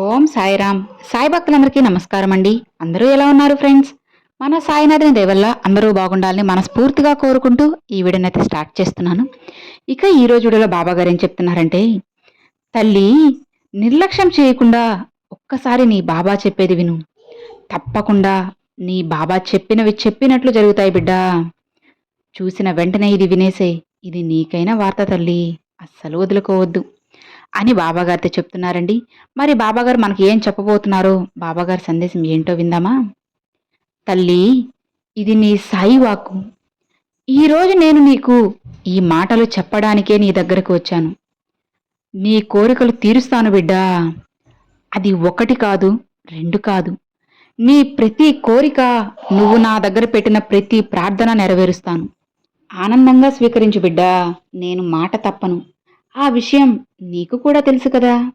ఓం సాయిరామ్. సాయి భక్తులందరికీ నమస్కారం అండి అందరూ ఎలా ఉన్నారు ఫ్రెండ్స్? మన సాయినాథుని దేవల్ల అందరూ బాగుండాలని మనస్ఫూర్తిగా కోరుకుంటూ ఈ వీడియోనైతే స్టార్ట్ చేస్తున్నాను. ఇక ఈ రోజు వీడియోలో బాబా గారు ఏం చెప్తున్నారంటే తల్లి నిర్లక్ష్యం చేయకుండా ఒక్కసారి నీ బాబా చెప్పేది విను. తప్పకుండా నీ బాబా చెప్పినవి చెప్పినట్లు జరుగుతాయి బిడ్డా. చూసిన వెంటనే ఇది వినేసే ఇది నీకైన వార్త తల్లి. అస్సలు వదులుకోవద్దు. అని బాబాగారితో చెప్తున్నారండి. మరి బాబాగారు మనకి ఏం చెప్పబోతున్నారో? బాబాగారి సందేశం ఏంటో విందామా? తల్లి ఇది నీ సాయి వాక్కు. ఈరోజు నేను నీకు ఈ మాటలు చెప్పడానికే నీ దగ్గరకు వచ్చాను. నీ కోరికలు తీరుస్తాను బిడ్డా. అది ఒకటి కాదు రెండు కాదు. నీ ప్రతి కోరిక నువ్వు నా దగ్గర పెట్టిన ప్రతి ప్రార్థన నెరవేరుస్తాను. ఆనందంగా స్వీకరించు బిడ్డా. నేను మాట తప్పను. ఆ విషయం నీకు కూడా తెలుసు కదా.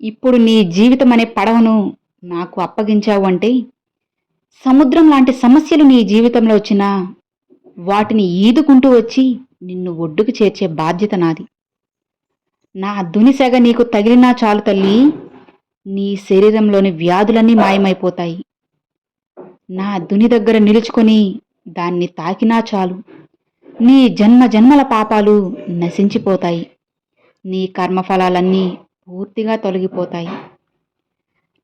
ఇప్పుడు నీ జీవితం అనే పడవను నాకు అప్పగించావు అంటే సముద్రం లాంటి సమస్యలు నీ జీవితంలో వచ్చినా వాటిని ఈదుకుంటూ వచ్చి నిన్ను ఒడ్డుకు చేర్చే బాధ్యత నాది. నా దునిసెగ నీకు తగిలినా చాలు తల్లి నీ శరీరంలోని వ్యాధులన్నీ మాయమైపోతాయి. నా దుని దగ్గర నిలుచుకొని దాన్ని తాకినా చాలు. నీ జన్మ జన్మల పాపాలు నశించిపోతాయి. నీ కర్మఫలాలన్నీ పూర్తిగా తొలగిపోతాయి.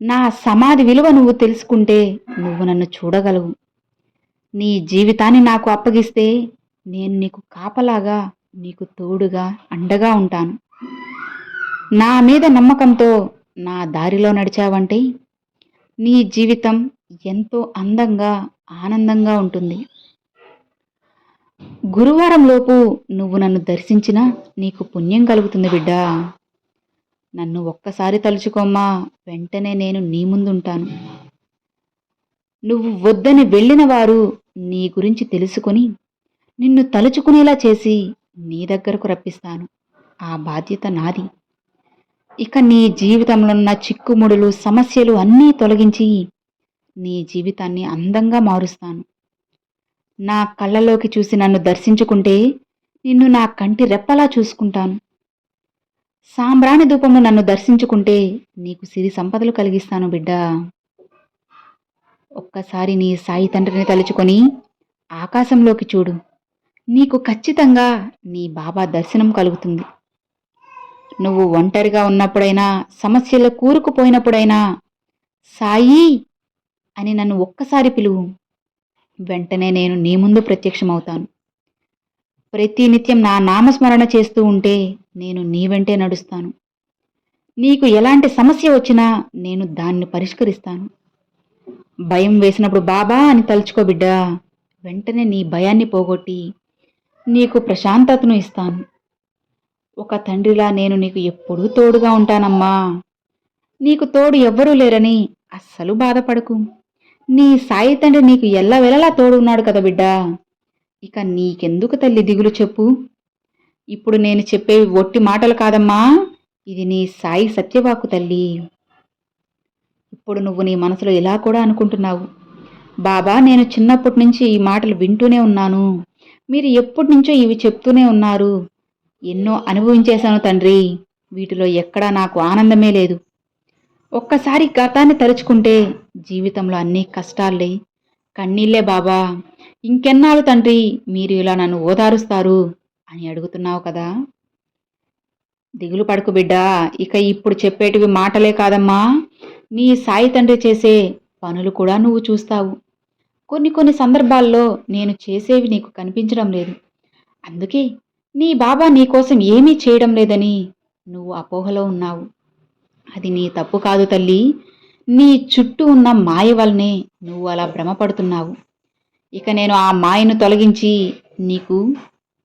నా సమాధి విలువ నువ్వు తెలుసుకుంటే నువ్వు నన్ను చూడగలవు. నీ జీవితాన్ని నాకు అప్పగిస్తే నేను నీకు కాపలాగా నీకు తోడుగా అండగా ఉంటాను. నా మీద నమ్మకంతో నా దారిలో నడిచావంటే నీ జీవితం ఎంతో అందంగా ఆనందంగా ఉంటుంది. గురువారంలోపు నువ్వు నన్ను దర్శించినా నీకు పుణ్యం కలుగుతుంది బిడ్డా. నన్ను ఒక్కసారి తలుచుకోమ్మా వెంటనే నేను నీ ముందుంటాను. నువ్వు వద్దని వెళ్ళిన వారు నీ గురించి తెలుసుకొని నిన్ను తలుచుకునేలా చేసి నీ దగ్గరకు రప్పిస్తాను. ఆ బాధ్యత నాది. ఇక నీ జీవితంలో ఉన్న చిక్కుముడులు సమస్యలు అన్నీ తొలగించి నీ జీవితాన్ని అందంగా మారుస్తాను. నా కళ్ళలోకి చూసి నన్ను దర్శించుకుంటే నిన్ను నా కంటి రెప్పలా చూసుకుంటాను. సాంబ్రాణి ధూపము నన్ను దర్శించుకుంటే నీకు సిరి సంపదలు కలిగిస్తాను బిడ్డా. ఒక్కసారి నీ సాయి తండ్రిని తలుచుకొని ఆకాశంలోకి చూడు. నీకు ఖచ్చితంగా నీ బాబా దర్శనం కలుగుతుంది. నువ్వు ఒంటరిగా ఉన్నప్పుడైనా సమస్యలు కూరుకుపోయినప్పుడైనా సాయి అని నన్ను ఒక్కసారి పిలువు. వెంటనే నేను నీ ముందు ప్రత్యక్షమవుతాను. ప్రతినిత్యం నా నామస్మరణ చేస్తూ ఉంటే నేను నీ వెంటే నడుస్తాను. నీకు ఎలాంటి సమస్య వచ్చినా నేను దాన్ని పరిష్కరిస్తాను. భయం వేసినప్పుడు బాబా అని తలుచుకో బిడ్డా వెంటనే నీ భయాన్ని పోగొట్టి నీకు ప్రశాంతతను ఇస్తాను. ఒక తండ్రిలా నేను నీకు ఎప్పుడూ తోడుగా ఉంటానమ్మా. నీకు తోడు ఎవ్వరూ లేరని అస్సలు బాధపడకు. నీ సాయి తండ్రి నీకు ఎల్లవెలలా తోడున్నాడు కదా బిడ్డా. ఇక నీకెందుకు తల్లి దిగులు చెప్పు. ఇప్పుడు నేను చెప్పేవి ఒట్టి మాటలు కాదమ్మా. ఇది నీ సాయి సత్యవాకు తల్లి. ఇప్పుడు నువ్వు నీ మనసులో ఇలా కూడా అనుకుంటున్నావు. బాబా నేను చిన్నప్పటి నుంచి ఈ మాటలు వింటూనే ఉన్నాను. మీరు ఎప్పటి నుంచో ఇవి చెప్తూనే ఉన్నారు. ఎన్నో అనుభవించేశాను తండ్రి. వీటిలో ఎక్కడా నాకు ఆనందమే లేదు. ఒక్కసారి గతాన్ని తలుచుకుంటే జీవితంలో అన్ని కష్టాలే. కన్నీళ్ళే బాబా. ఇంకెన్నాళ్ళు తండ్రి మీరు ఇలా నన్ను ఓదారుస్తారు అని అడుగుతున్నావు కదా. దిగులు పడుకు బిడ్డా. ఇక ఇప్పుడు చెప్పేటివి మాటలే కాదమ్మా. నీ సాయి తండ్రి చేసే పనులు కూడా నువ్వు చూస్తావు. కొన్ని కొన్ని సందర్భాల్లో నేను చేసేవి నీకు కనిపించడం లేదు. అందుకే నీ బాబా నీకోసం ఏమీ చేయడం లేదని నువ్వు అపోహలో ఉన్నావు. అది నీ తప్పు కాదు తల్లి. నీ చుట్టూ ఉన్న మాయ వల్లనే నువ్వు అలా భ్రమపడుతున్నావు. ఇక నేను ఆ మాయను తొలగించి నీకు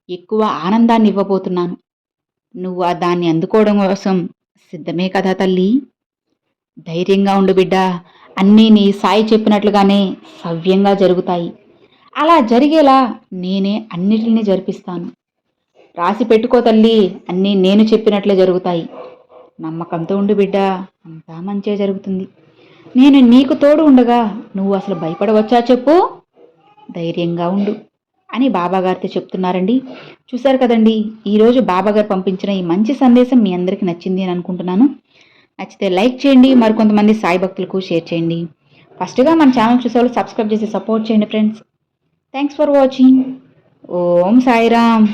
ఎక్కువ ఆనందాన్ని ఇవ్వబోతున్నాను. నువ్వు ఆ దాన్ని అందుకోవడం కోసం సిద్ధమే కదా తల్లి? ధైర్యంగా ఉండు బిడ్డ. అన్నీ నీ సాయి చెప్పినట్లుగానే సవ్యంగా జరుగుతాయి. అలా జరిగేలా నేనే అన్నిటినీ జరిపిస్తాను. రాసి పెట్టుకో తల్లి. అన్నీ నేను చెప్పినట్లే జరుగుతాయి. నమ్మకంతో ఉండు బిడ్డ. అంతా మంచే జరుగుతుంది. నేను నీకు తోడు ఉండగా నువ్వు అసలు భయపడవచ్చా చెప్పు? ధైర్యంగా ఉండు అని బాబాగారితో చెప్తున్నారండి. చూశారు కదండి ఈరోజు బాబాగారు పంపించిన ఈ మంచి సందేశం మీ అందరికీ నచ్చింది అని అనుకుంటున్నాను. నచ్చితే లైక్ చేయండి మరికొంతమంది సాయి భక్తులకు షేర్ చేయండి. ఫస్ట్గా మన ఛానల్ చూసేవాళ్ళు సబ్స్క్రైబ్ చేసి సపోర్ట్ చేయండి friends. Thanks for watching Om Sairam.